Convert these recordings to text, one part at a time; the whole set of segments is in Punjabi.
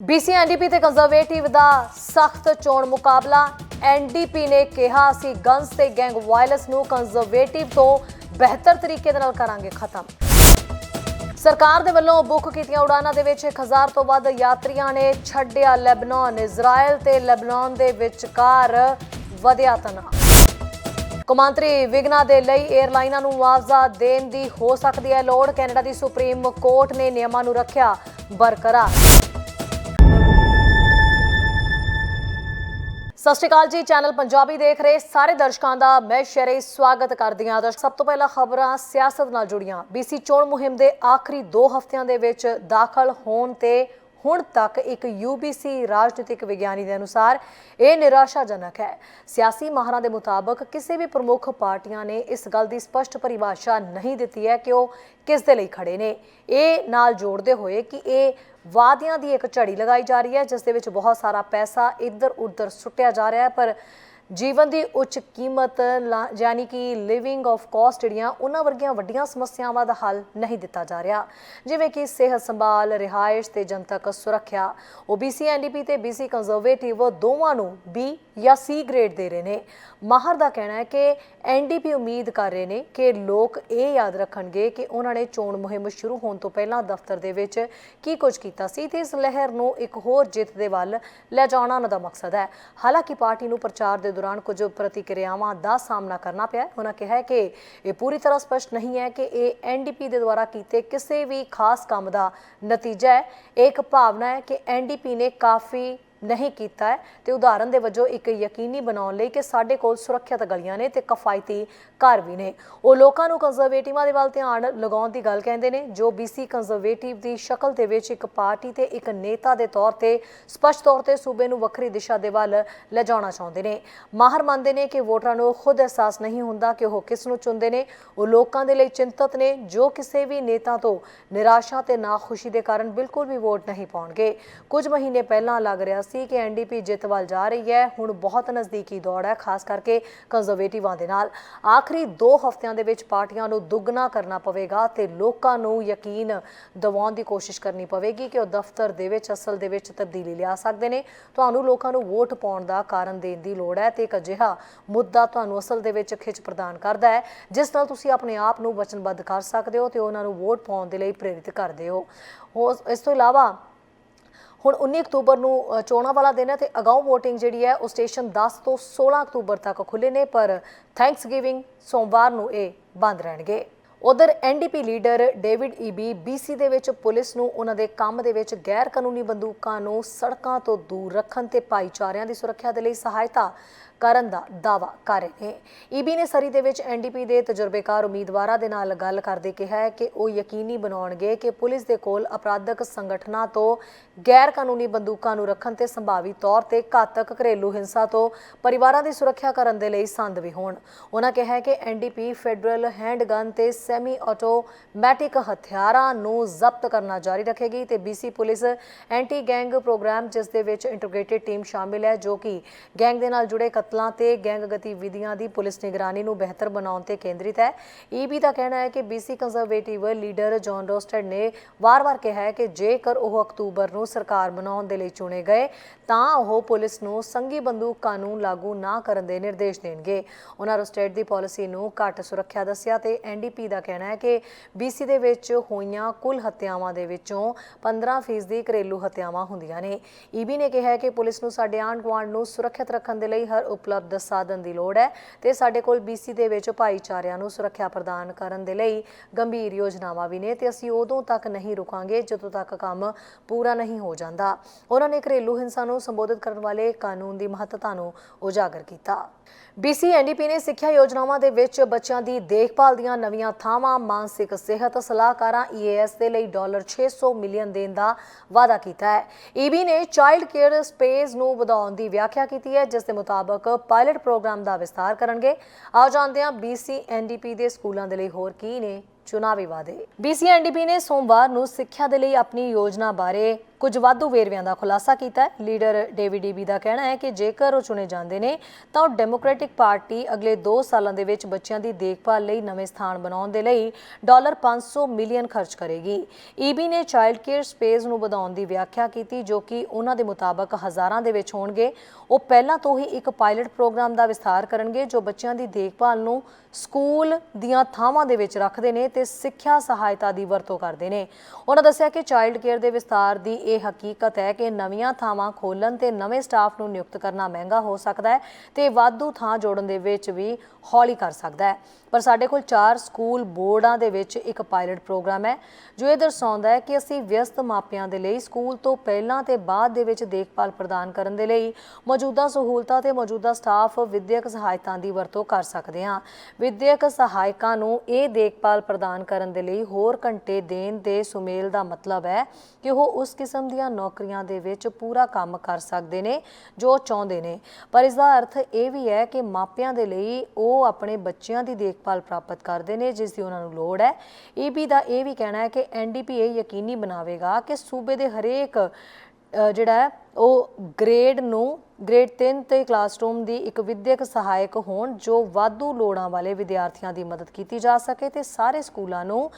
ਬੀਸੀ ਐਨਡੀਪੀ ਤੇ ਕੰਜ਼ਰਵੇਟਿਵ ਦਾ ਸਖਤ ਚੋਣ ਮੁਕਾਬਲਾ। ਐਨਡੀਪੀ ਨੇ ਕਿਹਾ ਅਸੀਂ ਗਨਸ ਤੇ ਗੈਂਗ ਵਾਇਲੈਂਸ ਨੂੰ ਕੰਜ਼ਰਵੇਟਿਵ ਤੋਂ ਬਿਹਤਰ ਤਰੀਕੇ ਦੇ ਨਾਲ ਕਰਾਂਗੇ ਖਤਮ। ਸਰਕਾਰ ਦੇ ਵੱਲੋਂ ਬੁੱਕ ਕੀਤੀਆਂ ਉਡਾਨਾਂ ਦੇ ਵਿੱਚ 1000 ਤੋਂ ਵੱਧ ਯਾਤਰੀਆਂ ਨੇ ਛੱਡਿਆ ਲੈਬਨਾਨ। ਇਜ਼ਰਾਈਲ ਤੇ ਲੈਬਨਾਨ ਦੇ ਵਿਚਕਾਰ ਵਧਿਆ ਤਣਾਅ। ਕੌਮਾਂਤਰੀ ਵਿਗਨਾ ਦੇ ਲਈ 에ਅਰਲਾਈਨਾਂ ਨੂੰ ਮੁਆਵਜ਼ਾ ਦੇਣ ਦੀ ਹੋ ਸਕਦੀ ਹੈ ਲੋੜ। ਕੈਨੇਡਾ ਦੀ ਸੁਪਰੀਮ ਕੋਰਟ ਨੇ ਨਿਯਮਾਂ ਨੂੰ ਰੱਖਿਆ ਬਰਕਰਾਰ। ਸਤਿ ਸ਼੍ਰੀ ਅਕਾਲ ਜੀ, ਚੈਨਲ ਪੰਜਾਬੀ ਦੇਖ ਰਹੇ ਸਾਰੇ ਦਰਸ਼ਕਾਂ ਦਾ ਮੈਂ ਸ਼ਰੇ ਸਵਾਗਤ ਕਰਦੀ ਹਾਂ। ਦਰਸ਼ਕ, ਸਭ ਤੋਂ ਪਹਿਲਾਂ ਖਬਰਾਂ ਸਿਆਸਤ ਨਾਲ ਜੁੜੀਆਂ। ਬੀਸੀ ਚੋਣ ਮੁਹਿੰਮ ਦੇ ਆਖਰੀ 2 ਹਫ਼ਤਿਆਂ ਦੇ ਵਿੱਚ ਦਾਖਲ ਹੋਣ ਤੇ ਹੁਣ ਤੱਕ ਇੱਕ ਯੂਬੀਸੀ ਰਾਜਨੀਤਿਕ ਵਿਗਿਆਨੀ ਦੇ ਅਨੁਸਾਰ ਇਹ ਨਿਰਾਸ਼ਾਜਨਕ ਹੈ। ਸਿਆਸੀ ਮਾਹਰਾਂ ਦੇ ਮੁਤਾਬਕ ਕਿਸੇ ਵੀ ਪ੍ਰਮੁੱਖ ਪਾਰਟੀਆਂ ਨੇ ਇਸ ਗੱਲ ਦੀ ਸਪਸ਼ਟ ਪਰਿਭਾਸ਼ਾ ਨਹੀਂ ਦਿੱਤੀ ਹੈ ਕਿ ਉਹ ਕਿਸ ਦੇ ਲਈ ਖੜੇ ਨੇ। ਇਹ ਨਾਲ ਜੋੜਦੇ ਹੋਏ ਕਿ ਇਹ ਵਾਅਦਿਆਂ ਦੀ ਇੱਕ ਝੜੀ ਲਗਾਈ ਜਾ ਰਹੀ ਹੈ, ਜਿਸ ਦੇ ਵਿੱਚ ਬਹੁਤ ਸਾਰਾ ਪੈਸਾ ਇੱਧਰ ਉੱਧਰ ਸੁੱਟਿਆ ਜਾ ਰਿਹਾ ਹੈ, ਪਰ ਜੀਵਨ ਦੀ ਉੱਚ ਕੀਮਤ ਲਾ- ਯਾਨੀ ਕਿ ਲਿਵਿੰਗ ਆਫ ਕਾਸਟ ਜਿਹੜੀਆਂ, ਉਹਨਾਂ ਵਰਗੀਆਂ ਵੱਡੀਆਂ ਸਮੱਸਿਆਵਾਂ ਦਾ ਹੱਲ ਨਹੀਂ ਦਿੱਤਾ ਜਾ ਰਿਹਾ। ਜਿਵੇਂ ਕਿ ਸਿਹਤ ਸੰਭਾਲ, ਰਿਹਾਇਸ਼ ਤੇ ਜਨਤਕ ਸੁਰੱਖਿਆ। OBC ਐਨਡੀਪੀ ਤੇ BC ਕੰਜ਼ਰਵੇਟਿਵ ਦੋਵਾਂ ਨੂੰ ਬੀ ਜਾਂ ਸੀ ਗ੍ਰੇਡ ਦੇ ਰਹੇ ਨੇ। ਮਾਹਰ ਦਾ ਕਹਿਣਾ ਹੈ ਕਿ ਐਨਡੀਪੀ ਉਮੀਦ ਕਰ ਰਹੇ ਨੇ ਕਿ ਲੋਕ ਇਹ ਯਾਦ ਰੱਖਣਗੇ ਕਿ ਉਹਨਾਂ ਨੇ ਚੋਣ ਮੁਹਿੰਮ ਸ਼ੁਰੂ ਹੋਣ ਤੋਂ ਪਹਿਲਾਂ ਦਫ਼ਤਰ ਦੇ ਵਿੱਚ ਕੀ ਕੁਝ ਕੀਤਾ ਸੀ ਤੇ ਇਸ ਲਹਿਰ ਨੂੰ ਇੱਕ ਹੋਰ ਜਿੱਤ ਦੇ ਵੱਲ ਲੈ ਜਾਣਾ ਉਹਨਾਂ ਦਾ ਮਕਸਦ ਹੈ। ਹਾਲਾਂਕਿ ਪਾਰਟੀ ਨੂੰ ਪ੍ਰਚਾਰ ਦੇ ਦੌਰਾਨ ਕੁਝ ਪ੍ਰਤੀਕਿਰਿਆਵਾਂ ਦਾ ਸਾਹਮਣਾ ਕਰਨਾ ਪਿਆ ਉਹਨਾਂ ਕਿਹਾ ਕਿ ਇਹ ਪੂਰੀ ਤਰ੍ਹਾਂ ਸਪਸ਼ਟ ਨਹੀਂ ਹੈ ਕਿ ਇਹ ਐਨਡੀਪੀ ਦੇ ਦੁਆਰਾ ਕੀਤੇ ਕਿਸੇ ਵੀ ਖਾਸ ਕੰਮ ਦਾ ਨਤੀਜਾ ਹੈ। ਇਹ ਇੱਕ ਭਾਵਨਾ ਹੈ ਕਿ ਐਨਡੀਪੀ ਨੇ ਕਾਫੀ ਨਹੀਂ ਕੀਤਾ ਹੈ। ਤੇ ਉਦਾਹਰਨ ਦੇ ਵਜੋਂ ਇੱਕ ਯਕੀਨੀ ਬਣਾਉਣ ਲਈ ਕਿ ਸਾਡੇ ਕੋਲ ਸੁਰੱਖਿਅਤ ਗਲੀਆਂ ਨੇ ਤੇ ਕਿਫਾਇਤੀ ਘਰ ਵੀ ਨੇ। ਉਹ ਲੋਕਾਂ ਨੂੰ ਕੰਜ਼ਰਵੇਟਿਵਾਂ ਦੇ ਵੱਲ ਧਿਆਨ ਲਗਾਉਣ ਦੀ ਗੱਲ ਕਹਿੰਦੇ ਨੇ। ਜੋ BC ਕੰਜ਼ਰਵੇਟਿਵ ਦੀ ਸ਼ਕਲ ਦੇ ਵਿੱਚ ਇੱਕ ਪਾਰਟੀ ਤੇ ਇੱਕ ਨੇਤਾ ਦੇ ਤੌਰ ਤੇ ਸਪਸ਼ਟ ਤੌਰ ਤੇ ਸੂਬੇ ਨੂੰ ਵੱਖਰੀ ਦਿਸ਼ਾ ਦੇ ਵੱਲ ਲਿਜਾਉਣਾ ਚਾਹੁੰਦੇ ਨੇ। ਮਾਹਰ ਮੰਨਦੇ ਨੇ ਕਿ ਵੋਟਰਾਂ ਨੂੰ ਖੁਦ ਅਹਿਸਾਸ ਨਹੀਂ ਹੁੰਦਾ ਕਿ ਉਹ ਕਿਸ ਨੂੰ ਚੁਣਦੇ ਨੇ। ਉਹ ਲੋਕਾਂ ਦੇ ਲਈ ਚਿੰਤਤ ਨੇ। ਜੋ ਕਿਸੇ ਵੀ ਨੇਤਾ ਤੋਂ ਨਿਰਾਸ਼ਾ ਤੇ ਨਾਖੁਸ਼ੀ ਦੇ ਕਾਰਨ ਬਿਲਕੁਲ ਵੀ ਵੋਟ ਨਹੀਂ ਪਾਉਣਗੇ। ਕੁਝ ਮਹੀਨੇ ਪਹਿਲਾਂ ਲੱਗ ਰਿਹਾ ਸੀ ਕਿ ਐਨਡੀਪੀ ਜਿੱਤ ਵੱਲ ਜਾ ਰਹੀ ਹੈ। ਹੁਣ ਬਹੁਤ ਨਜ਼ਦੀਕੀ ਦੌੜ ਹੈ, ਖਾਸ ਕਰਕੇ ਕੰਜ਼ਰਵੇਟਿਵਾਂ ਦੇ ਨਾਲ। ਆਖਰੀ 2 ਹਫ਼ਤਿਆਂ ਦੇ ਵਿੱਚ ਪਾਰਟੀਆਂ ਨੂੰ ਦੁੱਗਣਾ ਕਰਨਾ ਪਵੇਗਾ ਤੇ ਲੋਕਾਂ ਨੂੰ ਯਕੀਨ ਦਿਵਾਉਣ ਦੀ ਕੋਸ਼ਿਸ਼ ਕਰਨੀ ਪਵੇਗੀ ਕਿ ਉਹ ਦਫ਼ਤਰ ਦੇ ਵਿੱਚ, ਅਸਲ ਦੇ ਵਿੱਚ ਤਬਦੀਲੀ ਲਿਆ ਸਕਦੇ ਨੇ। ਤੁਹਾਨੂੰ ਲੋਕਾਂ ਨੂੰ ਵੋਟ ਪਾਉਣ ਦਾ ਕਾਰਨ ਦੇਣ ਦੀ ਲੋੜ ਹੈ ਤੇ ਇੱਕ ਅਜਿਹਾ ਮੁੱਦਾ ਤੁਹਾਨੂੰ ਅਸਲ ਦੇ ਵਿੱਚ ਖਿੱਚ ਪ੍ਰਦਾਨ ਕਰਦਾ ਹੈ, ਜਿਸ ਨਾਲ ਤੁਸੀਂ ਆਪਣੇ ਆਪ ਨੂੰ ਵਚਨਬੱਧ ਕਰ ਸਕਦੇ ਹੋ ਤੇ ਉਹਨਾਂ ਨੂੰ ਵੋਟ ਪਾਉਣ ਦੇ ਲਈ ਪ੍ਰੇਰਿਤ ਕਰਦੇ ਹੋ- ਇਸ ਤੋਂ ਇਲਾਵਾ ਹੁਣ 19 ਅਕਤੂਬਰ ਨੂੰ ਚੋਣਾਂ ਵਾਲਾ ਦਿਨ ਹੈ ਤੇ ਅਗਾਊਂ VOTING ਜਿਹੜੀ ਹੈ, ਉਹ ਸਟੇਸ਼ਨ 10 ਤੋਂ 16 ਅਕਤੂਬਰ ਤੱਕ ਖੁੱਲੇ ਨੇ, ਪਰ ਥੈਂਕਸ ਗਿਵਿੰਗ ਸੋਮਵਾਰ ਨੂੰ ਇਹ ਬੰਦ ਰਹਿਣਗੇ। ਉਧਰ NDP leader David Eby BC ਦੇ ਵਿੱਚ ਪੁਲਿਸ ਨੂੰ ਉਹਨਾਂ ਦੇ ਕੰਮ ਦੇ ਵਿੱਚ ਗੈਰ ਕਾਨੂੰਨੀ ਬੰਦੂਕਾਂ ਨੂੰ ਸੜਕਾਂ ਤੋਂ ਦੂਰ ਰੱਖਣ ਤੇ ਭਾਈਚਾਰਿਆਂ ਦੀ ਸੁਰੱਖਿਆ ਦੇ ਲਈ ਸਹਾਇਤਾ। ਕਰਨ ਦਾ ਦਾਵਾ ਕਰ ਰਹੇ ਨੇ। ਈਬੀ ਨੇ ਸਰੀ ਦੇ ਵਿੱਚ ਐਨਡੀਪੀ ਦੇ ਤਜਰਬੇਕਾਰ ਉਮੀਦਵਾਰਾਂ ਦੇ ਨਾਲ ਗੱਲ ਕਰਦੇ ਕਿਹਾ ਹੈ ਕਿ ਉਹ ਯਕੀਨੀ ਬਣਾਉਣਗੇ ਕਿ ਪੁਲਿਸ ਦੇ ਕੋਲ ਅਪਰਾਧਕ ਸੰਗਠਨਾਂ ਤੋਂ ਗੈਰ ਕਾਨੂੰਨੀ ਬੰਦੂਕਾਂ ਨੂੰ ਰੱਖਣ ਤੇ ਸੰਭਾਵੀ ਤੌਰ ਤੇ ਘਾਤਕ ਘਰੇਲੂ ਹਿੰਸਾ ਤੋਂ ਪਰਿਵਾਰਾਂ ਦੀ ਸੁਰੱਖਿਆ ਕਰਨ ਦੇ ਲਈ ਸੰਦ ਵੀ ਹੋਣ। ਉਹਨਾਂ ਕਿਹਾ ਹੈ ਕਿ ਐਨਡੀਪੀ ਫੈਡਰਲ ਹੈਂਡਗਨ ਤੇ ਸੈਮੀ ਆਟੋਮੈਟਿਕ ਹਥਿਆਰਾਂ ਨੂੰ ਜ਼ਬਤ ਕਰਨਾ ਜਾਰੀ ਰੱਖੇਗੀ ਤੇ BC police anti gang programme ਜਿਸ ਦੇ ਵਿੱਚ ਇੰਟੀਗ੍ਰੇਟਿਡ ਟੀਮ ਸ਼ਾਮਿਲ ਹੈ, ਜੋ ਕਿ ਗੈਂਗ ਦੇ ਨਾਲ ਜੁੜੇ ਕਤਲਾਂ ਤੇ ਗੈਂਗ ਗਤੀਵਿਧੀਆਂ ਦੀ ਪੁਲਿਸ ਨਿਗਰਾਨੀ ਨੂੰ ਬਿਹਤਰ ਬਣਾਉਣ ਤੇ ਕੇਂਦਰਿਤ ਹੈ। ਈਬੀ ਦਾ ਕਹਿਣਾ ਹੈ ਕਿ BC conservative leader John Rustad ਨੇ ਵਾਰ-ਵਾਰ ਕਿਹਾ ਹੈ ਕਿ ਜੇਕਰ ਉਹ ਅਕਤੂਬਰ ਨੂੰ ਸਰਕਾਰ ਬਣਾਉਣ ਦੇ ਲਈ ਚੁਣੇ ਗਏ, ਤਾਂ ਉਹ ਪੁਲਿਸ ਨੂੰ ਸੰਘੀ ਬੰਦੂਕ ਕਾਨੂੰਨ ਲਾਗੂ ਨਾ ਕਰਨ ਦੇ ਨਿਰਦੇਸ਼ ਦੇਣਗੇ। ਉਹਨਾਂ ਰੋਸਟਡ ਦੀ ਪਾਲਿਸੀ ਨੂੰ ਘੱਟ ਸੁਰੱਖਿਆ ਦੱਸਿਆ ਤੇ ਐਨਡੀਪੀ ਦਾ ਕਹਿਣਾ ਹੈ ਕਿ ਬੀਸੀ ਦੇ ਵਿੱਚ ਹੋਈਆਂ ਕੁੱਲ ਹੱਤਿਆਵਾਂ ਦੇ ਵਿੱਚੋਂ 15% ਘਰੇਲੂ ਹੱਤਿਆਵਾਂ ਹੁੰਦੀਆਂ ਨੇ। ਈਬੀ ਨੇ ਕਿਹਾ ਹੈ ਕਿ ਪੁਲਿਸ ਨੂੰ ਸਾਡੇ ਆਂਢ ਗੁਆਂਢ ਨੂੰ ਸੁਰੱਖਿਅਤ ਰੱਖਣ ਦੇ ਲਈ ਹਰ ਉਪਲਬਧ ਸਾਧਨ ਦੀ ਲੋੜ ਹੈ ਤੇ ਸਾਡੇ ਕੋਲ ਬੀਸੀ ਦੇ ਵਿੱਚ ਭਾਈਚਾਰਿਆਂ ਨੂੰ ਸੁਰੱਖਿਆ ਪ੍ਰਦਾਨ ਕਰਨ ਦੇ ਲਈ ਗੰਭੀਰ ਯੋਜਨਾਵਾਂ ਵੀ ਨੇ ਤੇ ਅਸੀਂ ਉਦੋਂ ਤੱਕ ਨਹੀਂ ਰੁਕਾਂਗੇ ਜਦੋਂ ਤੱਕ ਕੰਮ ਪੂਰਾ ਨਹੀਂ ਹੋ ਜਾਂਦਾ। ਉਹਨਾਂ ਨੇ ਘਰੇਲੂ ਹਿੰਸਾ ਨੂੰ ਸੰਬੋਧਿਤ ਕਰਨ ਵਾਲੇ ਕਾਨੂੰਨ ਦੀ ਮਹੱਤਤਾ ਨੂੰ ਉਜਾਗਰ ਕੀਤਾ। ਬੀਸੀ ਐਨਡੀਪੀ ਨੇ ਸਿੱਖਿਆ ਯੋਜਨਾਵਾਂ ਦੇ ਵਿੱਚ ਬੱਚਿਆਂ ਦੀ ਦੇਖਭਾਲ ਦੀਆਂ ਨਵੀਆਂ ਥਾਵਾਂ, ਮਾਨਸਿਕ ਸਿਹਤ ਸਲਾਹਕਾਰਾਂ ਈਏਐਸ ਦੇ ਲਈ ਡਾਲਰ 600 ਮਿਲੀਅਨ ਦੇਣ ਦਾ ਵਾਅਦਾ ਕੀਤਾ ਹੈ। ਈਬੀ ਨੇ ਚਾਈਲਡ ਕੇਅਰ ਸਪੇਸ ਨੂੰ ਵਧਾਉਣ ਦੀ ਵਿਆਖਿਆ ਕੀਤੀ ਹੈ, ਜਿਸ ਦੇ ਮੁਤਾਬਕ ਪਾਇਲਟ ਪ੍ਰੋਗਰਾਮ ਦਾ ਵਿਸਤਾਰ ਕਰਨਗੇ। ਆਓ ਜਾਣਦੇ ਹਾਂ ਬੀਸੀ ਐਨਡੀਪੀ ਦੇ ਸਕੂਲਾਂ ਦੇ ਲਈ ਹੋਰ ਕੀ ਨੇ ਚੁਣਾਵੀ ਵਾਅਦੇ? ਬੀਸੀ ਐਨਡੀਪੀ ਨੇ ਸੋਮਵਾਰ ਨੂੰ ਸਿੱਖਿਆ ਦੇ ਲਈ ਆਪਣੀ ਯੋਜਨਾ ਬਾਰੇ ਕੁਝ ਵਾਧੂ ਵੇਰਵਿਆਂ ਦਾ ਖੁਲਾਸਾ ਕੀਤਾ ਹੈ। ਲੀਡਰ ਡੇਵਿਡ ਈਬੀ ਦਾ ਕਹਿਣਾ ਹੈ ਕਿ ਜੇਕਰ ਉਹ ਚੁਣੇ ਜਾਂਦੇ ਨੇ, ਤਾਂ ਉਹ ਡੈਮੋਕ੍ਰੈਟਿਕ ਪਾਰਟੀ ਅਗਲੇ 2 ਸਾਲਾਂ ਦੇ ਵਿੱਚ ਬੱਚਿਆਂ ਦੀ ਦੇਖਭਾਲ ਲਈ ਨਵੇਂ ਸਥਾਨ ਬਣਾਉਣ ਦੇ ਲਈ ਡਾਲਰ 500 ਮਿਲੀਅਨ ਖਰਚ ਕਰੇਗੀ। ਈਬੀ ਨੇ ਚਾਈਲਡ ਕੇਅਰ ਸਪੇਸ ਨੂੰ ਵਧਾਉਣ ਦੀ ਵਿਆਖਿਆ ਕੀਤੀ, ਜੋ ਕਿ ਉਹਨਾਂ ਦੇ ਮੁਤਾਬਕ ਹਜ਼ਾਰਾਂ ਦੇ ਵਿੱਚ ਹੋਣਗੇ। ਉਹ ਪਹਿਲਾਂ ਤੋਂ ਹੀ ਇੱਕ ਪਾਇਲਟ ਪ੍ਰੋਗਰਾਮ ਦਾ ਵਿਸਥਾਰ ਕਰਨਗੇ, ਜੋ ਬੱਚਿਆਂ ਦੀ ਦੇਖਭਾਲ ਨੂੰ ਸਕੂਲ ਦੀਆਂ ਥਾਵਾਂ ਦੇ ਵਿੱਚ ਰੱਖਦੇ ਨੇ ਤੇ ਸਿੱਖਿਆ ਸਹਾਇਤਾ ਦੀ ਵਰਤੋਂ ਕਰਦੇ ਨੇ। ਉਹਨਾਂ ਦੱਸਿਆ ਕਿ ਚਾਈਲਡ ਕੇਅਰ ਦੇ ਵਿਸਥਾਰ ਦੀ ਇਹ ਹਕੀਕਤ ਹੈ ਕਿ ਨਵੀਆਂ ਥਾਵਾਂ ਖੋਲਣ ਤੇ ਨਵੇਂ ਸਟਾਫ ਨੂੰ ਨਿਯੁਕਤ ਕਰਨਾ ਮਹਿੰਗਾ ਹੋ ਸਕਦਾ ਹੈ ਤੇ ਵਾਧੂ ਥਾਂ ਜੋੜਨ ਦੇ ਵਿੱਚ ਵੀ ਹੌਲੀ ਕਰ ਸਕਦਾ ਹੈ। ਪਰ ਸਾਡੇ ਕੋਲ ਚਾਰ ਸਕੂਲ ਬੋਰਡਾਂ ਦੇ ਵਿੱਚ ਇੱਕ ਪਾਇਲਟ ਪ੍ਰੋਗਰਾਮ ਹੈ, ਜੋ ਇਹ ਦਰਸਾਉਂਦਾ ਹੈ ਕਿ ਅਸੀਂ ਵਿਅਸਤ ਮਾਪਿਆਂ ਦੇ ਲਈ ਸਕੂਲ ਤੋਂ ਪਹਿਲਾਂ ਤੇ ਬਾਅਦ ਦੇ ਵਿੱਚ ਦੇਖਭਾਲ ਪ੍ਰਦਾਨ ਕਰਨ ਦੇ ਲਈ ਮੌਜੂਦਾ ਸਹੂਲਤਾਂ ਤੇ ਮੌਜੂਦਾ ਸਟਾਫ ਵਿਦਿਅਕ ਸਹਾਇਤਾ ਦੀ ਵਰਤੋਂ ਕਰ ਸਕਦੇ ਹਾਂ। ਵਿਦਿਅਕ ਸਹਾਇਕਾਂ ਨੂੰ ਇਹ ਦੇਖਭਾਲ ਪ੍ਰਦਾਨ ਕਰਨ ਦੇ ਲਈ ਹੋਰ ਘੰਟੇ ਦੇਣ ਦੇ ਸੁਮੇਲ ਦਾ ਮਤਲਬ ਹੈ ਕਿ ਉਹ ਉਸ ਕਿਸਮ ਦੀਆਂ ਨੌਕਰੀਆਂ ਦੇ ਵਿੱਚ ਪੂਰਾ ਕੰਮ ਕਰ ਸਕਦੇ ਨੇ, ਜੋ ਉਹ ਚਾਹੁੰਦੇ ਨੇ। ਪਰ ਇਸ ਦਾ ਅਰਥ ਇਹ ਵੀ ਹੈ ਕਿ ਮਾਪਿਆਂ ਦੇ ਲਈ ਉਹ ਆਪਣੇ ਬੱਚਿਆਂ ਦੀ ਦੇਖਭਾਲ ਪ੍ਰਾਪਤ ਕਰਦੇ ਨੇ, ਜਿਸ ਦੀ ਉਹਨਾਂ ਨੂੰ ਲੋੜ ਹੈ। ਈਬੀ ਦਾ ਇਹ ਵੀ ਕਹਿਣਾ ਹੈ ਕਿ ਐਨਡੀਪੀਏ ਯਕੀਨੀ ਬਣਾਵੇਗਾ ਕਿ ਸੂਬੇ ਦੇ ਹਰੇਕ ਜਿਹੜਾ ਹੈ, ਉਹ ਗ੍ਰੇਡ ਨੂੰ ਗ੍ਰੇਡ 3 ਤੇ ਕਲਾਸਰੂਮ ਦੀ ਇੱਕ ਵਿਦਿਅਕ ਸਹਾਇਕ ਹੋਣ ਜੋ ਵਾਧੂ ਲੋੜਾਂ ਵਾਲੇ ਵਿਦਿਆਰਥੀਆਂ ਦੀ ਮਦਦ ਕੀਤੀ ਜਾ ਸਕੇ ਤੇ ਸਾਰੇ ਸਕੂਲਾਂ ਨੂੰ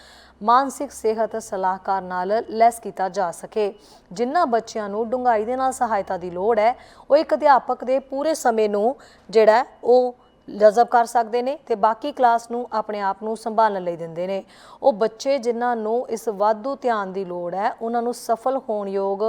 ਮਾਨਸਿਕ ਸਿਹਤ ਸਲਾਹਕਾਰ ਨਾਲ ਲੈਸ ਕੀਤਾ ਜਾ ਸਕੇ। ਜਿਨ੍ਹਾਂ ਬੱਚਿਆਂ ਨੂੰ ਡੂੰਘਾਈ ਦੇ ਨਾਲ ਸਹਾਇਤਾ ਦੀ ਲੋੜ ਹੈ, ਉਹ ਇੱਕ ਅਧਿਆਪਕ ਦੇ ਪੂਰੇ ਸਮੇਂ ਨੂੰ ਜਿਹੜਾ ਉਹ ਲਜ਼ਬ ਕਰ ਸਕਦੇ ਨੇ ਤੇ ਬਾਕੀ ਕਲਾਸ ਨੂੰ ਆਪਣੇ ਆਪ ਨੂੰ ਸੰਭਾਲਣ ਲਈ ਦਿੰਦੇ ਨੇ। ਉਹ ਬੱਚੇ ਜਿਨ੍ਹਾਂ ਨੂੰ ਇਸ ਵਾਧੂ ਧਿਆਨ ਦੀ ਲੋੜ ਹੈ, ਉਹਨਾਂ ਨੂੰ ਸਫਲ ਹੋਣ ਯੋਗ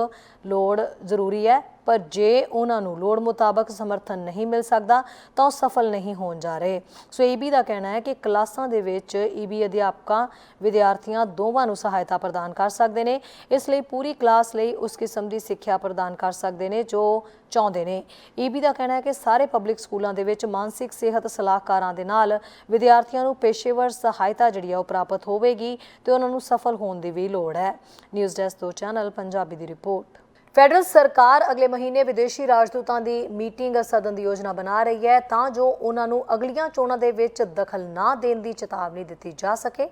ਲੋੜ ਜ਼ਰੂਰੀ ਹੈ, ਪਰ ਜੇ ਉਹਨਾਂ ਨੂੰ ਲੋੜ ਮੁਤਾਬਕ ਸਮਰਥਨ ਨਹੀਂ ਮਿਲ ਸਕਦਾ, ਤਾਂ ਉਹ ਸਫਲ ਨਹੀਂ ਹੋਣ ਜਾ ਰਹੇ। ਸੋ ਈਬੀ ਦਾ ਕਹਿਣਾ ਹੈ ਕਿ ਕਲਾਸਾਂ ਦੇ ਵਿੱਚ ਈਬੀ ਅਧਿਆਪਕਾਂ ਵਿਦਿਆਰਥੀਆਂ ਦੋਵਾਂ ਨੂੰ ਸਹਾਇਤਾ ਪ੍ਰਦਾਨ ਕਰ ਸਕਦੇ ਨੇ। ਇਸ ਲਈ ਪੂਰੀ ਕਲਾਸ ਲਈ ਉਸ ਕਿਸਮ ਦੀ ਸਿੱਖਿਆ ਪ੍ਰਦਾਨ ਕਰ ਸਕਦੇ ਨੇ ਜੋ ਚਾਹੁੰਦੇ ਨੇ। ਈਬੀ ਦਾ ਕਹਿਣਾ ਹੈ ਕਿ ਸਾਰੇ ਪਬਲਿਕ ਸਕੂਲਾਂ ਦੇ ਵਿੱਚ ਮਾਨਸਿਕ ਸਿਹਤ ਸਲਾਹਕਾਰਾਂ ਦੇ ਨਾਲ ਵਿਦਿਆਰਥੀਆਂ ਨੂੰ ਪੇਸ਼ੇਵਰ ਸਹਾਇਤਾ ਜਿਹੜੀ ਆ ਉਹ ਪ੍ਰਾਪਤ ਹੋਵੇਗੀ ਤੇ ਉਹਨਾਂ ਨੂੰ ਸਫਲ ਹੋਣ ਦੀ ਵੀ ਲੋੜ ਹੈ। ਨਿਊਜ਼ ਡੈਸਕ ਤੋਂ ਚੈਨਲ ਪੰਜਾਬੀ ਦੀ ਰਿਪੋਰਟ। ਫੈਡਰਲ ਸਰਕਾਰ ਅਗਲੇ ਮਹੀਨੇ ਵਿਦੇਸ਼ੀ ਰਾਜਦੂਤਾਂ ਦੀ ਮੀਟਿੰਗ ਸਦਨ ਦੀ ਯੋਜਨਾ ਬਣਾ ਰਹੀ ਹੈ ਤਾਂ ਜੋ ਉਹਨਾਂ ਨੂੰ ਅਗਲੀਆਂ ਚੋਣਾਂ ਦੇ ਵਿੱਚ ਦਖਲ ਨਾ ਦੇਣ ਦੀ ਚੇਤਾਵਨੀ ਦਿੱਤੀ ਜਾ ਸਕੇ।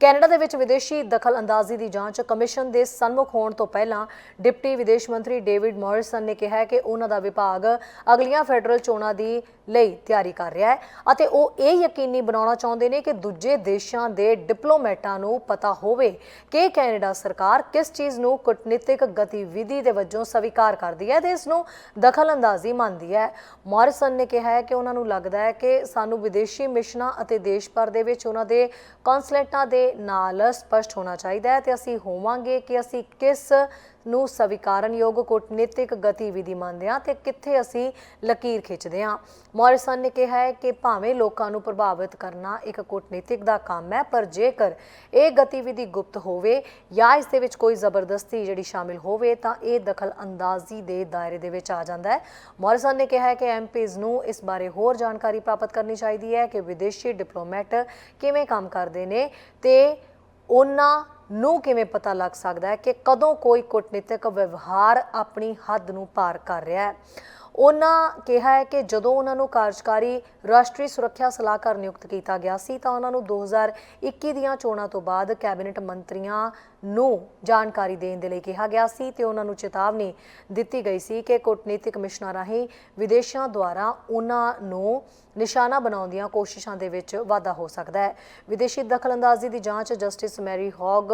ਕੈਨੇਡਾ ਦੇ ਵਿੱਚ ਵਿਦੇਸ਼ੀ ਦਖਲ ਅੰਦਾਜ਼ੀ ਦੀ ਜਾਂਚ ਕਮਿਸ਼ਨ ਦੇ ਸਨਮੁਖ ਹੋਣ ਤੋਂ ਪਹਿਲਾਂ ਡਿਪਟੀ ਵਿਦੇਸ਼ ਮੰਤਰੀ ਡੇਵਿਡ ਮੌਰਿਸਨ ਨੇ ਕਿਹਾ ਕਿ ਉਹਨਾਂ ਦਾ ਵਿਭਾਗ ਅਗਲੀਆਂ ਫੈਡਰਲ ਚੋਣਾਂ ਦੀ ਲਈ ਤਿਆਰੀ ਕਰ ਰਿਹਾ ਹੈ ਅਤੇ ਉਹ ਇਹ ਯਕੀਨੀ ਬਣਾਉਣਾ ਚਾਹੁੰਦੇ ਨੇ ਕਿ ਦੂਜੇ ਦੇਸ਼ਾਂ ਦੇ ਡਿਪਲੋਮੈਟਾਂ ਨੂੰ ਪਤਾ ਹੋਵੇ ਕਿ ਕੈਨੇਡਾ ਸਰਕਾਰ ਕਿਸ ਚੀਜ਼ ਨੂੰ ਕੂਟਨੀਤਿਕ ਗਤੀਵਿਧੀ ਦੇ ਵਜੋਂ ਸਵੀਕਾਰ ਕਰਦੀ ਹੈ ਤੇ ਇਸ ਨੂੰ ਦਖਲਅੰਦਾਜ਼ੀ ਮੰਨਦੀ ਹੈ। ਮੌਰਿਸਨ ਨੇ ਕਿਹਾ ਹੈ ਕਿ ਉਹਨਾਂ ਨੂੰ ਲੱਗਦਾ ਹੈ ਕਿ ਸਾਨੂੰ ਵਿਦੇਸ਼ੀ ਮਿਸ਼ਨਾਂ ਅਤੇ ਦੇਸ਼ ਭਰ ਦੇ ਵਿੱਚ ਉਹਨਾਂ ਦੇ ਕੌਂਸਲੇਟਾਂ ਦੇ ਨਾਲ ਸਪਸ਼ਟ ਹੋਣਾ ਚਾਹੀਦਾ ਹੈ ਤੇ ਅਸੀਂ ਹੋਵਾਂਗੇ ਕਿ ਅਸੀਂ ਕਿਸ ਨੂੰ ਸਵੀਕਾਰਨਯੋਗ ਕੂਟਨੀਤਿਕ ਗਤੀਵਿਧੀ ਮੰਨਦੇ ਹਾਂ ਤੇ ਕਿੱਥੇ ਅਸੀਂ ਲਕੀਰ ਖਿੱਚਦੇ ਹਾਂ। ਮੌਰਿਸਨ ਨੇ ਕਿਹਾ ਹੈ ਕਿ ਭਾਵੇਂ ਲੋਕਾਂ ਨੂੰ ਪ੍ਰਭਾਵਿਤ ਕਰਨਾ ਇੱਕ ਕੂਟਨੀਤਿਕ ਦਾ ਕੰਮ ਹੈ, ਪਰ ਜੇਕਰ ਇਹ ਗਤੀਵਿਧੀ ਗੁਪਤ ਹੋਵੇ ਜਾਂ ਇਸ ਦੇ ਵਿੱਚ ਕੋਈ ਜ਼ਬਰਦਸਤੀ ਜਿਹੜੀ ਸ਼ਾਮਿਲ ਹੋਵੇ, ਤਾਂ ਇਹ ਦਖਲ ਅੰਦਾਜ਼ੀ ਦੇ ਦਾਇਰੇ ਦੇ ਵਿੱਚ ਆ ਜਾਂਦਾ ਹੈ। ਮੌਰਿਸਨ ਨੇ ਕਿਹਾ ਹੈ ਕਿ ਐਮਪੀਜ਼ ਨੂੰ ਇਸ ਬਾਰੇ ਹੋਰ ਜਾਣਕਾਰੀ ਪ੍ਰਾਪਤ ਕਰਨੀ ਚਾਹੀਦੀ ਹੈ ਕਿ ਵਿਦੇਸ਼ੀ ਡਿਪਲੋਮੈਟ ਕਿਵੇਂ ਕੰਮ ਕਰਦੇ ਨੇ ਤੇ ਉਹਨਾਂ ਨੂੰ ਕਿਵੇਂ ਪਤਾ ਲੱਗ ਸਕਦਾ ਹੈ ਕਿ ਕਦੋਂ ਕੋਈ ਕੂਟਨੀਤਿਕ ਵਿਵਹਾਰ ਆਪਣੀ ਹੱਦ ਨੂੰ ਪਾਰ ਕਰ ਰਿਹਾ ਹੈ? ਉਹਨਾਂ ਕਿਹਾ ਹੈ ਕਿ ਜਦੋਂ ਉਹਨਾਂ ਨੂੰ ਕਾਰਜਕਾਰੀ ਰਾਸ਼ਟਰੀ ਸੁਰੱਖਿਆ ਸਲਾਹਕਾਰ ਨਿਯੁਕਤ ਕੀਤਾ ਗਿਆ ਸੀ, ਤਾਂ ਉਹਨਾਂ ਨੂੰ 2021 ਦੀਆਂ ਚੋਣਾਂ ਤੋਂ ਬਾਅਦ ਕੈਬਨਿਟ ਮੰਤਰੀਆਂ ਨੂੰ ਜਾਣਕਾਰੀ ਦੇਣ ਦੇ ਲਈ ਕਿਹਾ ਗਿਆ ਸੀ ਤੇ ਉਹਨਾਂ ਨੂੰ ਚੇਤਾਵਨੀ ਦਿੱਤੀ ਗਈ ਸੀ ਕਿ ਕੂਟਨੀਤਿਕ ਮਿਸ਼ਨਾਂ ਰਾਹੀਂ ਵਿਦੇਸ਼ਾਂ ਦੁਆਰਾ ਉਹਨਾਂ ਨੂੰ ਨਿਸ਼ਾਨਾ ਬਣਾਉਣ ਦੀਆਂ ਕੋਸ਼ਿਸ਼ਾਂ ਦੇ ਵਿੱਚ ਵਾਧਾ ਹੋ ਸਕਦਾ ਹੈ। ਵਿਦੇਸ਼ੀ ਦਖਲਅੰਦਾਜ਼ੀ ਦੀ ਜਾਂਚ ਜਸਟਿਸ ਮੈਰੀ ਹੌਗ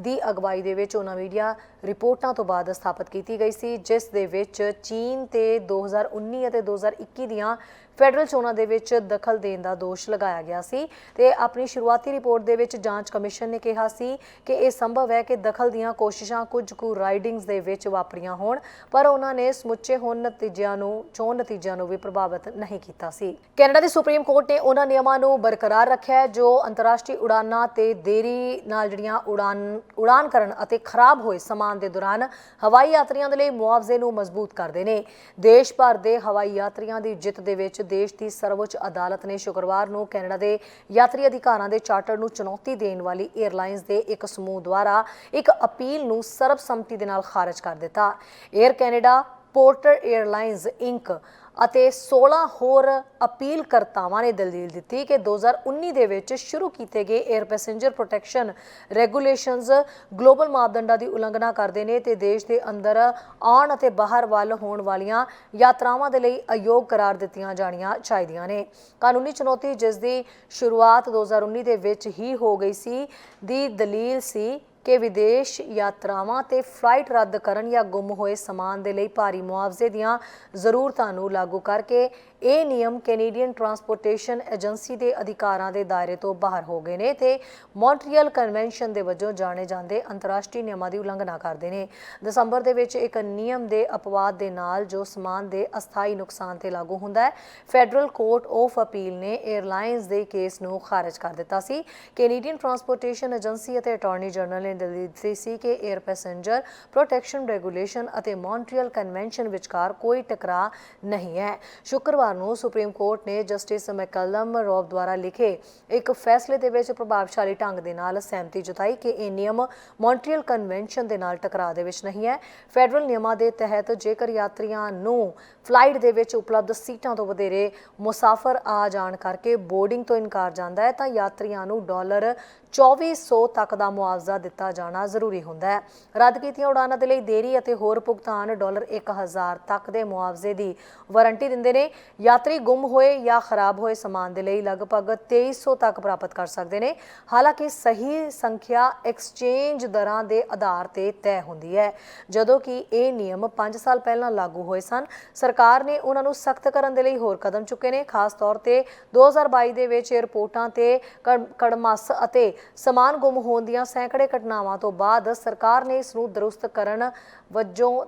ਦੀ ਅਗਵਾਈ ਦੇ ਵਿੱਚ ਉਹਨਾਂ ਮੀਡੀਆ ਰਿਪੋਰਟਾਂ ਤੋਂ ਬਾਅਦ ਸਥਾਪਿਤ ਕੀਤੀ ਗਈ ਸੀ, ਜਿਸ ਦੇ ਵਿੱਚ ਚੀਨ ਤੇ 2019 ਅਤੇ 2021 ਦੀਆਂ ਫੈਡਰਲ ਚੋਣਾਂ ਦੇ ਵਿੱਚ ਦਖਲ ਦੇਣ ਦਾ ਦੋਸ਼ ਲਗਾਇਆ ਗਿਆ ਸੀ ਤੇ ਆਪਣੀ ਸ਼ੁਰੂਆਤੀ ਰਿਪੋਰਟ ਦੇ ਵਿੱਚ ਜਾਂਚ ਕਮਿਸ਼ਨ ਨੇ ਕਿਹਾ ਸੀ ਕਿ ਇਹ ਸੰਭਵ ਹੈ ਕਿ ਦਖਲ ਦੀਆਂ ਕੋਸ਼ਿਸ਼ਾਂ ਕੁਝ ਕੁ ਰਾਈਡਿੰਗਸ ਦੇ ਵਿੱਚ ਵਾਪਰੀਆਂ ਹੋਣ, ਪਰ ਉਹਨਾਂ ਨੇ ਸਮੁੱਚੇ ਹੁਣ ਨਤੀਜਿਆਂ ਨੂੰ, ਚੋਣ ਨਤੀਜਿਆਂ ਨੂੰ ਵੀ ਪ੍ਰਭਾਵਿਤ ਨਹੀਂ ਕੀਤਾ ਸੀ। ਕੈਨੇਡਾ ਦੀ ਸੁਪਰੀਮ ਕੋਰਟ ਨੇ ਉਹਨਾਂ ਨਿਯਮਾਂ ਨੂੰ ਬਰਕਰਾਰ ਰੱਖਿਆ ਹੈ, ਜੋ ਅੰਤਰਰਾਸ਼ਟਰੀ ਉਡਾਨਾਂ ਤੇ ਦੇਰੀ ਨਾਲ ਜਿਹੜੀਆਂ ਉਡਾਨ ਉਡਾਨ ਕਰਨ ਅਤੇ ਖਰਾਬ ਹੋਏ ਸਮਾਨ ਦੇ ਦੌਰਾਨ ਹਵਾਈ ਯਾਤਰੀਆਂ ਦੇ ਲਈ ਮੁਆਵਜ਼ੇ ਨੂੰ ਮਜ਼ਬੂਤ ਕਰਦੇ ਨੇ। ਦੇਸ਼ ਭਰ ਦੇ ਹਵਾਈ ਯਾਤਰੀਆਂ ਦੀ ਜਿੱਤ ਦੇ ਵਿੱਚ ਦੇਸ਼ ਦੀ ਸਰਵਉੱਚ ਅਦਾਲਤ ਨੇ ਸ਼ੁੱਕਰਵਾਰ ਨੂੰ ਕੈਨੇਡਾ ਦੇ ਯਾਤਰੀ ਅਧਿਕਾਰਾਂ ਦੇ ਚਾਰਟਰ ਨੂੰ ਚੁਣੌਤੀ ਦੇਣ ਵਾਲੀ 에ਅਰਲਾਈਨਸ ਦੇ ਇੱਕ ਸਮੂਹ ਦੁਆਰਾ ਇੱਕ ਅਪੀਲ ਨੂੰ ਸਰਬਸੰਮਤੀ ਦੇ ਨਾਲ ਖਾਰਜ ਕਰ ਦਿੱਤਾ। Air Canada Porter airlines Inc ਅਤੇ 16 ਹੋਰ ਅਪੀਲ ਕਰਤਾਵਾਂ ਨੇ ਦਲੀਲ ਦਿੱਤੀ ਕਿ 2019 ਦੇ ਵਿੱਚ ਸ਼ੁਰੂ ਕੀਤੇ ਗਏ air passenger protection regulations global ਮਾਪਦੰਡਾਂ ਦੀ ਉਲੰਘਣਾ ਕਰਦੇ ਨੇ ਤੇ ਦੇਸ਼ ਦੇ ਅੰਦਰ ਆਉਣ ਅਤੇ ਬਾਹਰ ਵੱਲ ਹੋਣ ਵਾਲੀਆਂ ਯਾਤਰਾਵਾਂ ਦੇ ਲਈ ਅਯੋਗ ਕਰਾਰ ਦਿੱਤੀਆਂ ਜਾਣੀਆਂ ਚਾਹੀਦੀਆਂ ਨੇ। ਕਾਨੂੰਨੀ ਚੁਣੌਤੀ ਜਿਸ ਦੀ ਸ਼ੁਰੂਆਤ 2019 ਦੇ ਵਿੱਚ ਹੀ ਹੋ ਗਈ ਸੀ, ਦੀ ਦਲੀਲ ਸੀ ਕਿ ਵਿਦੇਸ਼ ਯਾਤਰਾਵਾਂ ਤੇ ਫਲਾਈਟ ਰੱਦ ਕਰਨ ਜਾਂ ਗੁੰਮ ਹੋਏ ਸਮਾਨ ਦੇ ਲਈ ਭਾਰੀ ਮੁਆਵਜ਼ੇ ਦੀਆਂ ਜ਼ਰੂਰਤਾਂ ਨੂੰ ਲਾਗੂ ਕਰਕੇ ਇਹ ਨਿਯਮ ਕੈਨੇਡੀਅਨ ਟਰਾਂਸਪੋਰਟੇਸ਼ਨ ਏਜੰਸੀ ਦੇ ਅਧਿਕਾਰਾਂ ਦੇ ਦਾਇਰੇ ਤੋਂ ਬਾਹਰ ਹੋ ਗਏ ਨੇ ਤੇ ਮੌਂਟਰੀਅਲ ਕਨਵੈਨਸ਼ਨ ਦੇ ਵਜੋਂ ਜਾਣੇ ਜਾਂਦੇ ਅੰਤਰਰਾਸ਼ਟਰੀ ਨਿਯਮਾਂ ਦੀ ਉਲੰਘਣਾ ਕਰਦੇ ਨੇ। ਦਸੰਬਰ ਦੇ ਵਿੱਚ ਇੱਕ ਨਿਯਮ ਦੇ ਅਪਵਾਦ ਦੇ ਨਾਲ ਜੋ ਸਮਾਨ ਦੇ ਅਸਥਾਈ ਨੁਕਸਾਨ ਤੇ ਲਾਗੂ ਹੁੰਦਾ ਹੈ, ਫੈਡਰਲ ਕੋਰਟ ਆਫ ਅਪੀਲ ਨੇ 에ਅਰਲਾਈਨਸ ਦੇ ਕੇਸ ਨੂੰ ਖਾਰਜ ਕਰ ਦਿੱਤਾ ਸੀ। ਕੈਨੇਡੀਅਨ ਟਰਾਂਸਪੋਰਟੇਸ਼ਨ ਏਜੰਸੀ ਅਤੇ ਅਟਾਰਨੀ ਜਨਰਲ ਨੇ ਦਲੀਲ ਦਿੱਤੀ ਸੀ ਕਿ 에ਅਰ ਪੈਸੇਂਜਰ ਪ੍ਰੋਟੈਕਸ਼ਨ ਰੈਗੂਲੇਸ਼ਨ ਅਤੇ ਮੌਂਟਰੀਅਲ ਕਨਵੈਨਸ਼ਨ ਵਿਚਕਾਰ ਕੋਈ ਟਕਰਾਅ ਨਹੀਂ ਹੈ। ਸ਼ੁੱਕਰਵਾਰ ਨੂੰ ਸੁਪਰੀਮ ਕੋਰਟ ਨੇ ਜਸਟਿਸ ਮੈਕਲਮ ਰੋਬ ਦੁਆਰਾ ਲਿਖੇ ਇੱਕ ਫੈਸਲੇ ਦੇ ਵਿੱਚ ਪ੍ਰਭਾਵਸ਼ਾਲੀ ਢੰਗ ਦੇ ਨਾਲ ਸਹਿਮਤੀ ਜਤਾਈ ਕਿ ਇਹ ਨਿਯਮ ਮੌਂਟਰੀਅਲ ਕਨਵੈਨਸ਼ਨ ਦੇ ਨਾਲ ਟਕਰਾਅ ਦੇ ਵਿੱਚ ਨਹੀਂ ਹੈ। ਫੈਡਰਲ ਨਿਯਮਾਂ ਦੇ ਤਹਿਤ ਜੇਕਰ ਯਾਤਰੀਆਂ ਨੂੰ ਫਲਾਈਟ ਦੇ ਵਿੱਚ ਉਪਲਬਧ ਸੀਟਾਂ ਤੋਂ ਵਧੇਰੇ ਮੁਸਾਫਰ ਆ ਜਾਣ ਕਰਕੇ ਬੋਰਡਿੰਗ ਤੋਂ ਇਨਕਾਰ ਜਾਂਦਾ ਹੈ, ਤਾਂ ਯਾਤਰੀਆਂ ਨੂੰ ਡਾਲਰ 2400 ਤੱਕ ਦਾ ਮੁਆਵਜ਼ਾ ਦਿੱਤਾ ਜਾਣਾ ਜ਼ਰੂਰੀ ਹੁੰਦਾ ਹੈ। ਰੱਦ ਕੀਤੀਆਂ ਉਡਾਨਾਂ ਦੇ ਲਈ ਦੇਰੀ ਅਤੇ ਹੋਰ ਭੁਗਤਾਨ ਡਾਲਰ 1000 ਤੱਕ ਦੇ ਮੁਆਵਜ਼ੇ ਦੀ ਵਾਰੰਟੀ ਦਿੰਦੇ ਨੇ। ਯਾਤਰੀ ਗੁੰਮ ਹੋਏ ਜਾਂ ਖਰਾਬ ਹੋਏ ਸਮਾਨ ਦੇ ਲਈ ਲਗਭਗ 2300 ਤੱਕ ਪ੍ਰਾਪਤ ਕਰ ਸਕਦੇ ਨੇ। ਹਾਲਾਂਕਿ ਸਹੀ ਸੰਖਿਆ ਐਕਸਚੇਂਜ ਦਰਾਂ ਦੇ ਆਧਾਰ ਤੇ ਤੈਅ ਹੁੰਦੀ ਹੈ। ਜਦੋਂ ਕਿ ਇਹ ਨਿਯਮ 5 ਸਾਲ ਪਹਿਲਾਂ ਲਾਗੂ ਹੋਏ ਸਨ, ਸਰਕਾਰ ਨੇ ਉਹਨਾਂ ਨੂੰ ਸਖਤ ਕਰਨ ਦੇ ਲਈ ਹੋਰ ਕਦਮ ਚੁੱਕੇ ਨੇ। ਖਾਸ ਤੌਰ ਤੇ 2022 ਦੇ ਵਿੱਚ 에ਅਰਪੋਰਟਾਂ ਤੇ ਕੜ- ਕੜਮੱਸ ਅਤੇ ਸਮਾਨ ਗੁੰਮ ਹੋਣ ਦੀਆਂ ਸੈਂਕੜੇ ਘਟਨਾਵਾਂ ਤੋਂ ਬਾਅਦ ਸਰਕਾਰ ਨੇ ਇਸ ਨੂੰ ਦਰੁਸਤ ਕਰਨ ਵਜੋਂ,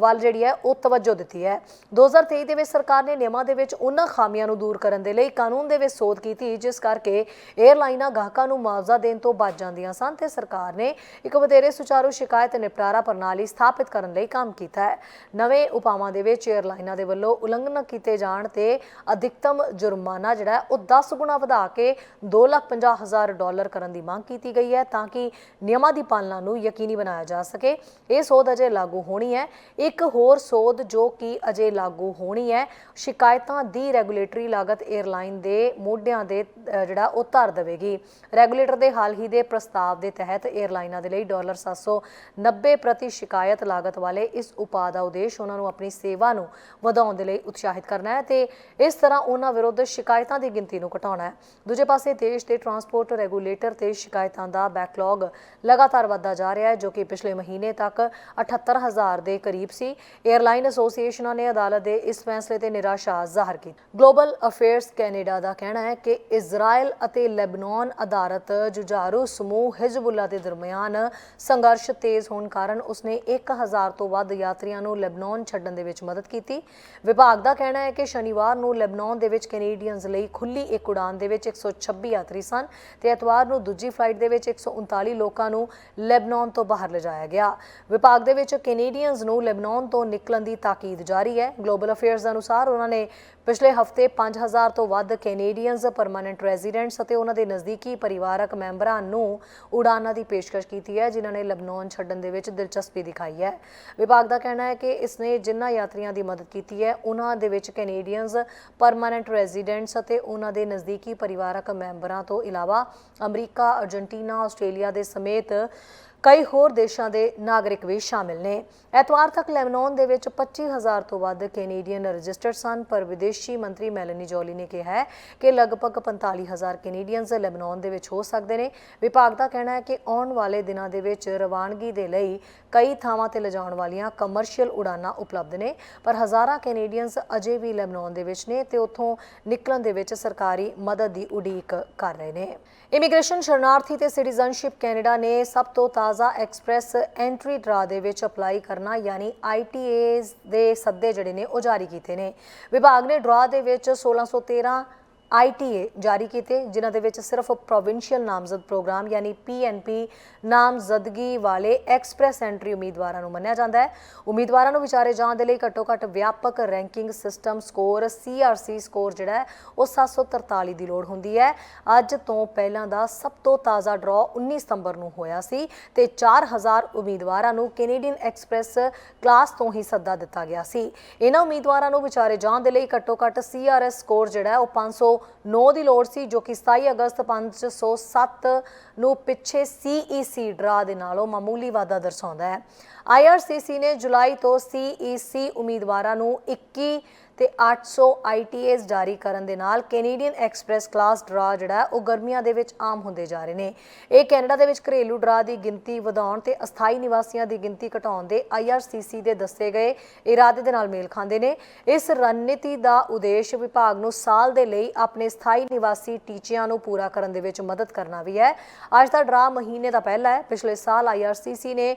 ਵੱਲ ਜਿਹੜੀ ਹੈ, ਉਹ ਤਵੱਜੋ ਦਿੱਤੀ ਹੈ। 2023 ਦੇ ਵਿੱਚ ਸਰਕਾਰ ਨੇ ਨਿਯਮਾਂ ਦੇ ਵਿੱਚ ਉਹਨਾਂ ਖਾਮੀਆਂ ਨੂੰ ਦੂਰ ਕਰਨ ਦੇ ਲਈ ਕਾਨੂੰਨ ਦੇ ਵਿੱਚ ਸੋਧ ਕੀਤੀ, ਜਿਸ ਕਰਕੇ 에ਅਰਲਾਈਨਾਂ ਗਾਹਕਾਂ ਨੂੰ ਮੁਆਵਜ਼ਾ ਦੇਣ ਤੋਂ ਬਚ ਜਾਂਦੀਆਂ ਸਨ ਤੇ ਸਰਕਾਰ ਨੇ ਇੱਕ ਵਧੇਰੇ ਸੁਚਾਰੂ ਸ਼ਿਕਾਇਤ ਨਿਪਟਾਰਾ ਪ੍ਰਣਾਲੀ ਸਥਾਪਿਤ ਕਰਨ ਲਈ ਕੰਮ ਕੀਤਾ ਹੈ। ਨਵੇਂ ਉਪਾਵਾਂ ਦੇ ਵਿੱਚ 에ਅਰਲਾਈਨਾਂ ਦੇ ਵੱਲੋਂ ਉਲੰਘਣਾ ਕੀਤੇ ਜਾਣ ਤੇ ਅਧਿਕਤਮ ਜੁਰਮਾਨਾ ਜਿਹੜਾ ਉਹ 10 ਗੁਣਾ ਵਧਾ ਕੇ 250000 ਡਾਲਰ ਕਰਨ ਦੀ ਮੰਗ ਕੀਤੀ ਗਈ ਹੈ ਤਾਂ ਕਿ ਨਿਯਮਾਂ ਦੀ ਪਾਲਣਾ ਨੂੰ ਯਕੀਨੀ ਬਣਾਇਆ ਜਾ ਸਕੇ। ਇਹ ਸੋਧ ਅਜੇ ਲਾਗੂ ਹੋਣੀ ਹੈ। ਇੱਕ ਹੋਰ ਸੋਧ ਜੋ ਕਿ ਅਜੇ ਲਾਗੂ ਹੋਣੀ ਹੈ, ਸ਼ਿਕਾਇਤਾਂ ਦੀ ਰੈਗੂਲੇਟਰੀ ਲਾਗਤ 에ਅਰਲਾਈਨ ਦੇ ਮੋਢਿਆਂ ਦੇ ਜਿਹੜਾ ਉਹ ਧਰ ਦੇਵੇਗੀ। ਰੈਗੂਲੇਟਰ ਦੇ ਹਾਲ ਹੀ ਦੇ ਪ੍ਰਸਤਾਵ ਦੇ ਤਹਿਤ 에ਅਰਲਾਈਨਾਂ ਦੇ ਲਈ ਡਾਲਰ 790 ਪ੍ਰਤੀ ਸ਼ਿਕਾਇਤ ਲਾਗਤ ਵਾਲੇ ਇਸ ਉਪਾਅ ਦਾ ਉਦੇਸ਼ ਉਹਨਾਂ ਨੂੰ ਆਪਣੀ ਸੇਵਾ ਨੂੰ ਵਧਾਉਣ ਦੇ ਲਈ ਉਤਸ਼ਾਹਿਤ ਕਰਨਾ ਹੈ ਤੇ ਇਸ ਤਰ੍ਹਾਂ ਉਹਨਾਂ ਵਿਰੁੱਧ ਸ਼ਿਕਾਇਤਾਂ ਦੀ ਗਿਣਤੀ ਨੂੰ ਘਟਾਉਣਾ ਹੈ। ਦੂਜੇ ਪਾਸੇ ਦੇਸ਼ ਦੇ ਟਰਾਂਸਪੋਰਟ ਰੈਗੂਲੇਟਰ ਤੇ ਸ਼ਿਕਾਇਤਾਂ ਦਾ ਬੈਕਲੌਗ ਲਗਾਤਾਰ ਵਧਦਾ ਜਾ ਰਿਹਾ ਹੈ, ਜੋ ਕਿ ਪਿਛਲੇ ਮਹੀਨੇ ਤੱਕ 78000 ਦੇ ਕਰੀਬ ਸੀ। 에ਅਰਲਾਈਨ ਐਸੋਸੀਏਸ਼ਨਾਂ ਨੇ ਅਦਾਲਤ ਦੇ ਇਸ ਫੈਸਲੇ ਤੇ ਨਿਰਾਸ਼ਾ ਜ਼ਾਹਰ ਕੀਤੀ। ਗਲੋਬਲ ਅਫੇਅਰਸ ਕੈਨੇਡਾ ਦਾ ਕਹਿਣਾ ਹੈ ਕਿ ਇਜ਼ਰਾਈਲ ਅਤੇ ਲੈਬਨਾਨ ਆਧਾਰਿਤ ਜੁਝਾਰੂ ਸਮੂਹ ਹਿਜ਼ਬੁੱਲਾ ਦੇ ਦਰਮਿਆਨ ਸੰਘਰਸ਼ ਤੇਜ਼ ਹੋਣ ਕਾਰਨ ਉਸਨੇ 1000 ਤੋਂ ਵੱਧ ਯਾਤਰੀਆਂ ਨੂੰ ਲੈਬਨਾਨ ਛੱਡਣ ਦੇ ਵਿੱਚ ਮਦਦ ਕੀਤੀ। ਵਿਭਾਗ ਦਾ ਕਹਿਣਾ ਹੈ ਕਿ ਸ਼ਨੀਵਾਰ ਨੂੰ ਲੈਬਨਾਨ ਦੇ ਵਿੱਚ ਕੈਨੇਡੀਅਨਜ਼ ਲਈ ਖੁੱਲੀ ਇੱਕ ਉਡਾਨ ਦੇ ਵਿੱਚ 126 ਯਾਤਰੀ ਸਨ ਤੇ ਐਤਵਾਰ ਨੂੰ ਦੂਜੀ ਫਲਾਈਟ ਦੇ ਵਿੱਚ 139 ਲੋਕਾਂ ਨੂੰ ਲੈਬਨਾਨ ਤੋਂ ਬਾਹਰ ਲਿਜਾਇਆ ਗਿਆ। ਵਿਭਾਗ ਦੇ ਵਿੱਚ ਕੈਨੇਡੀਅਨਜ਼ ਨੂੰ ਲੈਬਨਾਨ ਤੋਂ ਨਿਕਲਣ ਦੀ ਤਾਕੀਦ ਜਾਰੀ ਹੈ। ਗਲੋਬਲ ਅਫੇਅਰਸ ਅਨੁਸਾਰ ਉਹਨਾਂ ਨੇ ਪਿਛਲੇ ਹਫ਼ਤੇ 5000 ਤੋਂ ਵੱਧ ਕੈਨੇਡੀਅਨਜ਼, ਪਰਮਨੈਂਟ ਰੈਜ਼ੀਡੈਂਟਸ ਅਤੇ ਉਹਨਾਂ ਦੇ ਨਜ਼ਦੀਕੀ ਪਰਿਵਾਰਕ ਮੈਂਬਰਾਂ ਨੂੰ ਉਡਾਨਾਂ ਦੀ ਪੇਸ਼ਕਸ਼ ਕੀਤੀ ਹੈ, ਜਿਨ੍ਹਾਂ ਨੇ ਲਬਨਾਨ ਛੱਡਣ ਦੇ ਵਿੱਚ ਦਿਲਚਸਪੀ ਦਿਖਾਈ ਹੈ। ਵਿਭਾਗ ਦਾ ਕਹਿਣਾ ਹੈ ਕਿ ਇਸ ਨੇ ਜਿਨ੍ਹਾਂ ਯਾਤਰੀਆਂ ਦੀ ਮਦਦ ਕੀਤੀ ਹੈ, ਉਹਨਾਂ ਦੇ ਵਿੱਚ ਕੈਨੇਡੀਅਨਜ਼, ਪਰਮਨੈਂਟ ਰੈਜ਼ੀਡੈਂਟਸ ਅਤੇ ਉਹਨਾਂ ਦੇ ਨਜ਼ਦੀਕੀ ਪਰਿਵਾਰਕ ਮੈਂਬਰਾਂ ਤੋਂ ਇਲਾਵਾ ਅਮਰੀਕਾ, ਅਰਜਨਟੀਨਾ, ਆਸਟ੍ਰੇਲੀਆ ਦੇ ਸਮੇਤ ਕਈ ਹੋਰ ਦੇਸ਼ਾਂ ਦੇ ਨਾਗਰਿਕ ਵੀ ਸ਼ਾਮਿਲ ਨੇ। ਐਤਵਾਰ ਤੱਕ ਲੈਬਨਾਨ ਦੇ ਵਿੱਚ 25000 ਤੋਂ ਵੱਧ ਕੈਨੇਡੀਅਨ ਰਜਿਸਟਰਡ ਸਨ, ਪਰ ਵਿਦੇਸ਼ੀ ਮੰਤਰੀ ਮੈਲਨੀ ਜੋਲੀ ਨੇ ਕਿਹਾ ਹੈ ਕਿ ਲਗਭਗ 45000 ਕੈਨੇਡੀਅਨਸ ਲੈਬਨਾਨ ਦੇ ਵਿੱਚ ਹੋ ਸਕਦੇ ਨੇ। ਵਿਭਾਗ ਦਾ ਕਹਿਣਾ ਹੈ ਕਿ ਆਉਣ ਵਾਲੇ ਦਿਨਾਂ ਦੇ ਵਿੱਚ ਰਵਾਨਗੀ ਦੇ ਲਈ ਕਈ ਥਾਵਾਂ ਤੇ ਲਿਜਾਣ ਵਾਲੀਆਂ ਕਮਰਸ਼ੀਅਲ ਉਡਾਨਾਂ ਉਪਲਬਧ ਨੇ, ਪਰ ਹਜ਼ਾਰਾਂ ਕੈਨੇਡੀਅਨਸ ਅਜੇ ਵੀ ਲੈਬਨਾਨ ਦੇ ਵਿੱਚ ਨੇ ਤੇ ਉੱਥੋਂ ਨਿਕਲਣ ਦੇ ਵਿੱਚ ਸਰਕਾਰੀ ਮਦਦ ਦੀ ਉਡੀਕ ਕਰ ਰਹੇ ਨੇ। ਇਮੀਗ੍ਰੇਸ਼ਨ ਸ਼ਰਨਾਰਥੀ ਤੇ ਸਿਟੀਜ਼ਨਸ਼ਿਪ ਕੈਨੇਡਾ ਨੇ ਸਭ ਤੋਂ ਤਾਜ਼ਾ ਐਕਸਪ੍ਰੈਸ ਐਂਟਰੀ ਡਰਾ ਦੇ ਵਿੱਚ ਅਪਲਾਈ ਕਰਨਾ, ਯਾਨੀ ਆਈਟੀਏਜ਼ ਦੇ ਸੱਦੇ ਜਿਹੜੇ ਨੇ ਉਹ ਜਾਰੀ ਕੀਤੇ ਨੇ। ਵਿਭਾਗ ਨੇ ਡਰਾ ਦੇ ਵਿੱਚ 1613 ਆਈਟੀਏ ਜਾਰੀ ਕੀਤੇ, ਜਿਨ੍ਹਾਂ ਦੇ ਵਿੱਚ ਸਿਰਫ ਪ੍ਰੋਵਿੰਸ਼ੀਅਲ ਨਾਮਜ਼ਦ ਪ੍ਰੋਗਰਾਮ ਯਾਨੀ ਪੀਐਨਪੀ ਨਾਮਜ਼ਦਗੀ ਵਾਲੇ ਐਕਸਪ੍ਰੈਸ ਐਂਟਰੀ ਉਮੀਦਵਾਰਾਂ ਨੂੰ ਮੰਨਿਆ ਜਾਂਦਾ ਹੈ। ਉਮੀਦਵਾਰਾਂ ਨੂੰ ਵਿਚਾਰੇ ਜਾਣ ਦੇ ਲਈ ਘੱਟੋ-ਘੱਟ ਵਿਆਪਕ ranking system score CRC score ਜਿਹੜਾ ਹੈ, ਉਹ 743 ਦੀ ਲੋੜ ਹੁੰਦੀ ਹੈ। ਅੱਜ ਤੋਂ ਪਹਿਲਾਂ ਦਾ ਸਭ ਤੋਂ ਤਾਜ਼ਾ ਡਰਾਅ 19 ਸਤੰਬਰ ਨੂੰ ਹੋਇਆ ਸੀ ਤੇ 4000 ਉਮੀਦਵਾਰਾਂ ਨੂੰ ਕੈਨੇਡੀਅਨ ਐਕਸਪ੍ਰੈਸ ਕਲਾਸ ਤੋਂ ਹੀ ਸੱਦਾ ਦਿੱਤਾ ਗਿਆ ਸੀ। ਇਹਨਾਂ ਉਮੀਦਵਾਰਾਂ ਨੂੰ ਵਿਚਾਰੇ ਜਾਣ ਦੇ ਲਈ ਘੱਟੋ-ਘੱਟ ਸੀਆਰਐਸ ਸਕੋਰ ਜਿਹੜਾ ਹੈ, ਉਹ 509 ਦੀ ਲੋੜ ਸੀ, ਜੋ ਕਿ 27 ਅਗਸਤ 507 ਨੂੰ ਪਿੱਛੇ ਸੀਈਸੀ ਡਰਾ ਦੇ ਨਾਲੋਂ ਮਾਮੂਲੀ ਵਾਧਾ ਦਰਸਾਉਂਦਾ ਹੈ। ਆਈਆਰਸੀਸੀ ਨੇ ਜੁਲਾਈ ਤੋਂ ਸੀਈਸੀ ਉਮੀਦਵਾਰਾਂ ਨੂੰ 21 ਤੇ 800 ਆਈਟੀਐਸ ਜਾਰੀ ਕਰਨ ਦੇ ਨਾਲ ਕੈਨੇਡੀਅਨ ਐਕਸਪ੍ਰੈਸ ਕਲਾਸ ਡਰਾ ਜਿਹੜਾ ਉਹ ਗਰਮੀਆਂ ਦੇ ਵਿੱਚ ਆਮ ਹੁੰਦੇ ਜਾ ਰਹੇ ਨੇ। ਇਹ ਕੈਨੇਡਾ ਦੇ ਵਿੱਚ ਘਰੇਲੂ ਡਰਾ ਦੀ ਗਿਣਤੀ ਵਧਾਉਣ ਤੇ ਅਸਥਾਈ ਨਿਵਾਸੀਆਂ ਦੀ ਗਿਣਤੀ ਘਟਾਉਣ ਦੇ ਆਈਆਰਸੀਸੀ ਦੇ ਦੱਸੇ ਗਏ ਇਰਾਦੇ ਦੇ ਨਾਲ ਮੇਲ ਖਾਂਦੇ ਨੇ। ਇਸ ਰਣਨੀਤੀ ਦਾ ਉਦੇਸ਼ ਵਿਭਾਗ ਨੂੰ ਸਾਲ ਦੇ ਲਈ ਆਪਣੇ ਸਥਾਈ ਨਿਵਾਸੀ ਟੀਚਿਆਂ ਨੂੰ ਪੂਰਾ ਕਰਨ ਦੇ ਵਿੱਚ ਮਦਦ ਕਰਨਾ ਵੀ ਹੈ। ਅੱਜ ਦਾ ਡਰਾ ਮਹੀਨੇ ਦਾ ਪਹਿਲਾ ਹੈ। ਪਿਛਲੇ ਸਾਲ ਆਈਆਰਸੀਸੀ ਨੇ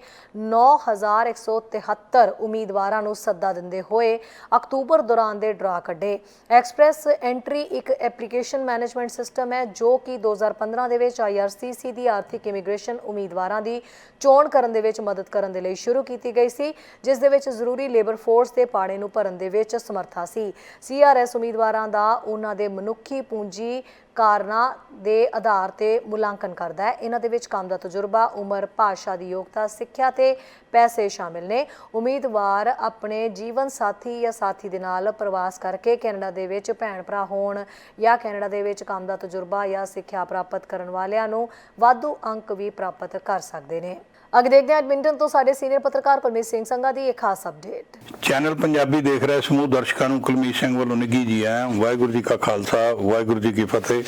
9173 ਉਮੀਦਵਾਰਾਂ ਨੂੰ ਸੱਦਾ ਦਿੰਦੇ ਹੋਏ ਅਕਤੂਬਰ ਦੌਰਾਨ ਦੇ ਡਰਾ ਕੱਢੇ। ਐਕਸਪ੍ਰੈਸ ਐਂਟਰੀ ਇੱਕ ਐਪਲੀਕੇਸ਼ਨ ਮੈਨੇਜਮੈਂਟ ਸਿਸਟਮ ਹੈ ਜੋ ਕਿ 2015 ਦੇ ਵਿੱਚ ਆਈਆਰਸੀਸੀ ਦੀ ਆਰਥਿਕ ਇਮੀਗ੍ਰੇਸ਼ਨ ਉਮੀਦਵਾਰਾਂ ਦੀ ਚੋਣ ਕਰਨ ਦੇ ਵਿੱਚ ਮਦਦ ਕਰਨ ਦੇ ਲਈ ਸ਼ੁਰੂ ਕੀਤੀ ਗਈ ਸੀ, ਜਿਸ ਦੇ ਵਿੱਚ ਜ਼ਰੂਰੀ ਲੇਬਰ ਫੋਰਸ ਦੇ ਪਾੜੇ ਨੂੰ ਭਰਨ ਦੇ ਵਿੱਚ ਸਮਰੱਥਾ ਸੀ। ਸੀਆਰਐਸ ਉਮੀਦਵਾਰਾਂ ਦਾ ਉਹਨਾਂ ਦੇ ਮਨੁੱਖੀ ਪੂੰਜੀ ਕਾਰਨਾਂ ਦੇ ਆਧਾਰ ਤੇ ਮੁਲਾਂਕਣ ਕਰਦਾ ਹੈ। ਇਹਨਾਂ ਦੇ ਵਿੱਚ ਕੰਮ ਦਾ ਤਜਰਬਾ, ਉਮਰ, ਭਾਸ਼ਾ ਦੀ ਯੋਗਤਾ, ਸਿੱਖਿਆ ਤੇ ਪੈਸੇ ਸ਼ਾਮਿਲ ਨੇ। ਉਮੀਦਵਾਰ ਆਪਣੇ ਜੀਵਨ ਸਾਥੀ ਜਾਂ ਸਾਥੀ ਦੇ ਨਾਲ ਪ੍ਰਵਾਸ ਕਰਕੇ ਕੈਨੇਡਾ ਦੇ ਵਿੱਚ ਭੈਣ ਭਰਾ ਹੋਣ ਜਾਂ ਕੈਨੇਡਾ ਦੇ ਵਿੱਚ ਕੰਮ ਦਾ ਤਜਰਬਾ ਜਾਂ ਸਿੱਖਿਆ ਪ੍ਰਾਪਤ ਕਰਨ ਵਾਲਿਆਂ ਨੂੰ ਵਾਧੂ ਅੰਕ ਵੀ ਪ੍ਰਾਪਤ ਕਰ ਸਕਦੇ ਨੇ। ਅੱਗੇ ਦੇਖਦੇ ਹਾਂ ਐਡਮਿੰਟਨ ਤੋਂ ਸਾਡੇ ਸੀਨੀਅਰ ਪੱਤਰਕਾਰ ਪਰਮੇਸ਼ ਸਿੰਘ ਸੰਘਾ ਦੀ ਇੱਕ ਖਾਸ ਅਪਡੇਟ ਚੈਨਲ ਪੰਜਾਬੀ ਦੇਖ ਰਹੇ ਸਮੂਹ ਦਰਸ਼ਕਾਂ ਨੂੰ ਕੁਲਮੀਤ ਸਿੰਘ ਵੱਲੋਂ ਨਿੱਘੀ ਜੀ ਆਇਆਂ ਵਾਹਿਗੁਰੂ ਜੀ ਕਾ ਖਾਲਸਾ, ਵਾਹਿਗੁਰੂ ਜੀ ਕੀ ਫਤਿਹ।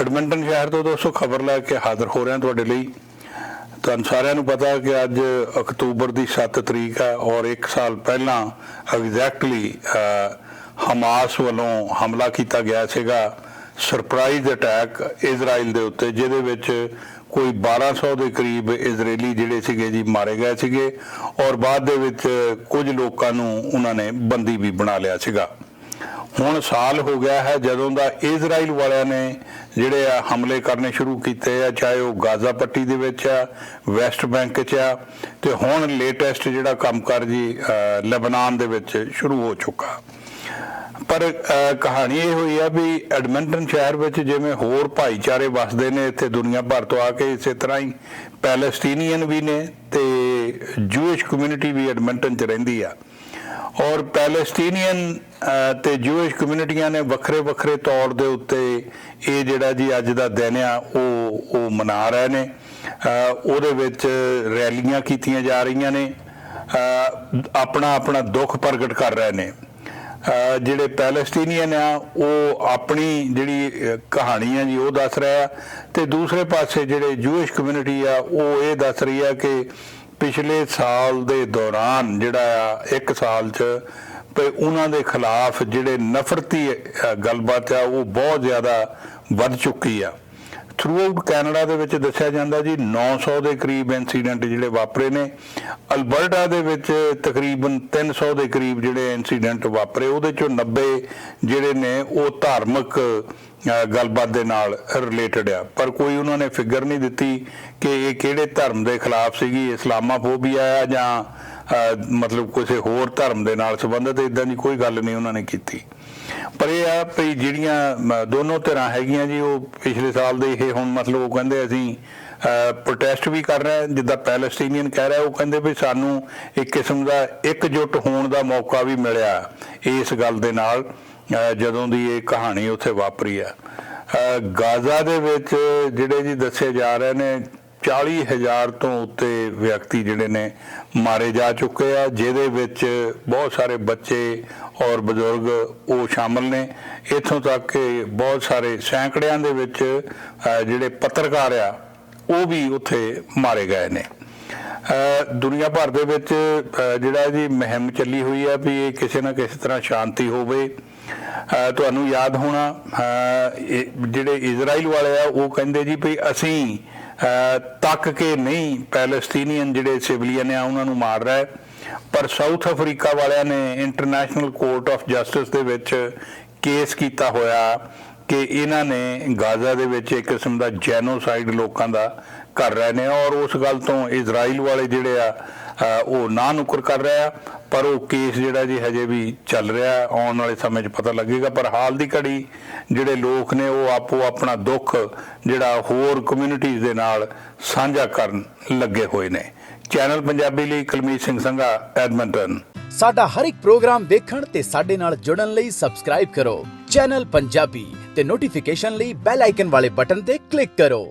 ਐਡਮਿੰਟਨ ਸ਼ਹਿਰ ਤੋਂ ਦੋਸਤੋ ਖਬਰ ਲੈ ਕੇ ਹਾਜ਼ਰ ਹੋ ਰਹੇ ਹਾਂ ਤੁਹਾਡੇ ਲਈ। ਤੁਹਾਨੂੰ ਸਾਰਿਆਂ ਨੂੰ ਪਤਾ ਕਿ ਅੱਜ ਅਕਤੂਬਰ ਦੀ 7 ਤਰੀਕ ਹੈ ਔਰ 1 ਸਾਲ ਪਹਿਲਾਂ ਐਗਜ਼ੈਕਟਲੀ ਹਮਾਸ ਵੱਲੋਂ ਹਮਲਾ ਕੀਤਾ ਗਿਆ ਸੀਗਾ। ਸਰਪ੍ਰਾਈਜ਼ ਅਟੈਕ ਇਜ਼ਰਾਈਲ ਦੇ ਉੱਤੇ, ਜਿਹਦੇ ਵਿੱਚ ਕੋਈ 1200 ਦੇ ਕਰੀਬ ਇਜ਼ਰਾਈਲੀ ਜਿਹੜੇ ਸੀਗੇ ਜੀ ਮਾਰੇ ਗਏ ਸੀਗੇ ਔਰ ਬਾਅਦ ਦੇ ਵਿੱਚ ਕੁਝ ਲੋਕਾਂ ਨੂੰ ਉਹਨਾਂ ਨੇ ਬੰਦੀ ਵੀ ਬਣਾ ਲਿਆ ਸੀਗਾ। ਹੁਣ ਸਾਲ ਹੋ ਗਿਆ ਹੈ ਜਦੋਂ ਦਾ ਇਜ਼ਰਾਈਲ ਵਾਲਿਆਂ ਨੇ ਜਿਹੜੇ ਆ ਹਮਲੇ ਕਰਨੇ ਸ਼ੁਰੂ ਕੀਤੇ ਆ ਚਾਹੇ ਉਹ ਗਾਜ਼ਾ ਪੱਟੀ ਦੇ ਵਿੱਚ ਆ ਵੈਸਟ ਬੈਂਕ 'ਚ ਆ ਤੇ ਹੁਣ ਲੇਟੈਸਟ ਜਿਹੜਾ ਕੰਮਕਾਰ ਜੀ ਅਹ, ਲੈਬਨਾਨ ਦੇ ਵਿੱਚ ਸ਼ੁਰੂ ਹੋ ਚੁੱਕਾ। ਪਰ ਕਹਾਣੀ ਇਹ ਹੋਈ ਆ ਵੀ ਐਡਮਿੰਟਨ ਸ਼ਹਿਰ ਵਿੱਚ ਜਿਵੇਂ ਹੋਰ ਭਾਈਚਾਰੇ ਵਸਦੇ ਨੇ ਇੱਥੇ ਦੁਨੀਆ ਭਰ ਤੋਂ ਆ ਕੇ ਇਸੇ ਤਰ੍ਹਾਂ ਹੀ ਪੈਲਸਟੀਨੀਅਨ ਵੀ ਨੇ ਤੇ ਜੂਇਸ਼ ਕਮਿਊਨਿਟੀ ਵੀ ਐਡਮਿੰਟਨ 'ਚ ਰਹਿੰਦੀ ਆ। ਔਰ ਪੈਲਸਟੀਨੀਅਨ ਅਹ, ਤੇ ਜੂਇਸ਼ ਕਮਿਊਨਿਟੀਆਂ ਨੇ ਵੱਖਰੇ ਵੱਖਰੇ ਤੌਰ ਦੇ ਉੱਤੇ ਇਹ ਜਿਹੜਾ ਜੀ ਅੱਜ ਦਾ ਦਿਨ ਆ ਉਹ ਉਹ ਮਨਾ ਰਹੇ ਨੇ। ਉਹਦੇ ਵਿੱਚ ਰੈਲੀਆਂ ਕੀਤੀਆਂ ਜਾ ਰਹੀਆਂ ਨੇ। ਆਪਣਾ ਆਪਣਾ ਦੁੱਖ ਪ੍ਰਗਟ ਕਰ ਰਹੇ ਨੇ। ਜਿਹੜੇ ਪੈਲਸਟੀਨੀਅਨ ਆ, ਉਹ ਆਪਣੀ ਜਿਹੜੀ ਕਹਾਣੀ ਆ ਜੀ, ਉਹ ਦੱਸ ਰਿਹਾ ਆ। ਤੇ ਦੂਸਰੇ ਪਾਸੇ ਜਿਹੜੇ ਜੂਇਸ਼ ਕਮਿਊਨਿਟੀ ਆ, ਉਹ ਇਹ ਦੱਸ ਰਹੀ ਆ ਕਿ ਪਿਛਲੇ ਸਾਲ ਦੇ ਦੌਰਾਨ ਜਿਹੜਾ ਆ, ਇੱਕ ਸਾਲ ਚ ਤੇ ਉਹਨਾਂ ਦੇ ਖਿਲਾਫ ਜਿਹੜੇ ਨਫ਼ਰਤੀ ਗੱਲਬਾਤ ਆ, ਉਹ ਬਹੁਤ ਜ਼ਿਆਦਾ ਵੱਧ ਚੁੱਕੀ ਆ। ਥਰੂ ਕੈਨੇਡਾ ਦੇ ਵਿੱਚ ਦੱਸਿਆ ਜਾਂਦਾ ਜੀ 900 ਦੇ ਕਰੀਬ ਇਨਸੀਡੈਂਟ ਜਿਹੜੇ ਵਾਪਰੇ ਨੇ। ਅਲਬਰਟਾ ਦੇ ਵਿੱਚ ਤਕਰੀਬਨ 300 ਦੇ ਕਰੀਬ ਜਿਹੜੇ ਇਨਸੀਡੈਂਟ ਵਾਪਰੇ, ਉਹਦੇ ਚੋਂ 90 ਜਿਹੜੇ ਨੇ, ਉਹ ਧਾਰਮਿਕ ਗੱਲਬਾਤ ਦੇ ਨਾਲ ਰਿਲੇਟਡ ਆ। ਪਰ ਕੋਈ ਉਹਨਾਂ ਨੇ ਫਿਗਰ ਨਹੀਂ ਦਿੱਤੀ ਕਿ ਇਹ ਕਿਹੜੇ ਧਰਮ ਦੇ ਖਿਲਾਫ ਸੀਗੀ ਇਸਲਾਮਾਫੋਬੀਆ ਆ ਜਾਂ ਮਤਲਬ ਕਿਸੇ ਹੋਰ ਧਰਮ ਦੇ ਨਾਲ ਸੰਬੰਧਿਤ ਇਦਾਂ ਦੀ ਕੋਈ ਗੱਲ ਨਹੀਂ ਉਹਨਾਂ ਨੇ ਕੀਤੀ। ਪਰ ਇਹ ਆ ਵੀ ਜਿਹੜੀਆਂ ਦੋਨੋਂ ਧਿਰਾਂ ਹੈਗੀਆਂ ਜੀ, ਉਹ ਪਿਛਲੇ ਸਾਲ ਦੇ ਇਹ ਹੁਣ ਮਤਲਬ ਉਹ ਕਹਿੰਦੇ ਅਸੀਂ ਪ੍ਰੋਟੈਸਟ ਵੀ ਕਰ ਰਹੇ ਜਿੱਦਾਂ ਪੈਲਸਟੀਨੀਅਨ ਕਹਿ ਰਿਹਾ, ਉਹ ਕਹਿੰਦੇ ਵੀ ਸਾਨੂੰ ਇੱਕ ਕਿਸਮ ਦਾ ਇਕਜੁੱਟ ਹੋਣ ਦਾ ਮੌਕਾ ਵੀ ਮਿਲਿਆ ਇਸ ਗੱਲ ਦੇ ਨਾਲ ਜਦੋਂ ਦੀ ਇਹ ਕਹਾਣੀ ਉੱਥੇ ਵਾਪਰੀ ਆ। ਗਾਜ਼ਾ ਦੇ ਵਿੱਚ ਜਿਹੜੇ ਜੀ ਦੱਸੇ ਜਾ ਰਹੇ ਨੇ 40000 ਤੋਂ ਉੱਤੇ ਵਿਅਕਤੀ ਜਿਹੜੇ ਨੇ ਮਾਰੇ ਜਾ ਚੁੱਕੇ ਆ, ਜਿਹਦੇ ਵਿੱਚ ਬਹੁਤ ਸਾਰੇ ਬੱਚੇ ਔਰ ਬਜ਼ੁਰਗ ਉਹ ਸ਼ਾਮਲ ਨੇ। ਇੱਥੋਂ ਤੱਕ ਕਿ ਬਹੁਤ ਸਾਰੇ ਸੈਂਕੜਿਆਂ ਦੇ ਵਿੱਚ ਜਿਹੜੇ ਪੱਤਰਕਾਰ ਆ, ਉਹ ਵੀ ਉੱਥੇ ਮਾਰੇ ਗਏ ਨੇ। ਦੁਨੀਆ ਭਰ ਦੇ ਵਿੱਚ ਜਿਹੜਾ ਜੀ ਮੁਹਿੰਮ ਚੱਲੀ ਹੋਈ ਆ ਵੀ ਇਹ ਕਿਸੇ ਨਾ ਕਿਸੇ ਤਰ੍ਹਾਂ ਸ਼ਾਂਤੀ ਹੋਵੇ। ਤੁਹਾਨੂੰ ਯਾਦ ਹੋਣਾ ਜਿਹੜੇ ਇਜ਼ਰਾਈਲ ਵਾਲੇ ਆ, ਉਹ ਕਹਿੰਦੇ ਜੀ ਵੀ ਅਸੀਂ ਤੱਕ ਕੇ ਨਹੀਂ ਪੈਲਸਤੀਨੀਅਨ ਜਿਹੜੇ ਸਿਵਲੀਅਨ ਆ, ਉਹਨਾਂ ਨੂੰ ਮਾਰ ਰਿਹਾ ਹੈ। ਪਰ ਸਾਊਥ ਅਫਰੀਕਾ ਵਾਲਿਆਂ ਨੇ ਇੰਟਰਨੈਸ਼ਨਲ ਕੋਰਟ ਆਫ ਜਸਟਿਸ ਦੇ ਵਿੱਚ ਕੇਸ ਕੀਤਾ ਹੋਇਆ ਕਿ ਇਹਨਾਂ ਨੇ ਗਾਜ਼ਾ ਦੇ ਵਿੱਚ ਇੱਕ ਕਿਸਮ ਦਾ ਜੈਨੋਸਾਈਡ ਲੋਕਾਂ ਦਾ ਕਰ ਰਹੇ ਨੇ ਔਰ ਉਸ ਗੱਲ ਤੋਂ ਇਜ਼ਰਾਈਲ ਵਾਲੇ ਜਿਹੜੇ ਆ ਉਹ ਨਾ ਨੁਕਰ ਕਰ ਰਿਹਾ ਪਰ ਉਹ ਕੇਸ ਜਿਹੜਾ ਜੀ ਹਜੇ ਵੀ ਚੱਲ ਰਿਹਾ ਆਉਣ ਵਾਲੇ ਸਮੇਂ 'ਚ ਪਤਾ ਲੱਗੇਗਾ, ਪਰ ਹਾਲ ਦੀ ਘੜੀ ਜਿਹੜੇ ਲੋਕ ਨੇ ਉਹ ਆਪੋ ਆਪਣਾ ਦੁੱਖ ਜਿਹੜਾ ਹੋਰ ਕਮਿਊਨਿਟੀਜ਼ ਦੇ ਨਾਲ ਸਾਂਝਾ ਕਰਨ ਲੱਗੇ ਹੋਏ ਨੇ। ਚੈਨਲ ਪੰਜਾਬੀ ਲਈ ਕੁਲਮੀਤ ਸਿੰਘ ਸੰਘਾ ਐਡਮੰਟਨ ਸਾਡਾ ਹਰ ਇੱਕ ਪ੍ਰੋਗਰਾਮ ਦੇਖਣ ਤੇ ਸਾਡੇ ਨਾਲ ਜੁੜਨ ਲਈ ਸਬਸਕ੍ਰਾਈਬ ਕਰੋ। ਚੈਨਲ ਪੰਜਾਬੀ ਤੇ ਨੋਟੀਫਿਕੇਸ਼ਨ ਲਈ ਬੈਲ ਆਈਕਨ ਵਾਲੇ ਬਟਨ ਤੇ ਕਲਿੱਕ ਕਰੋ।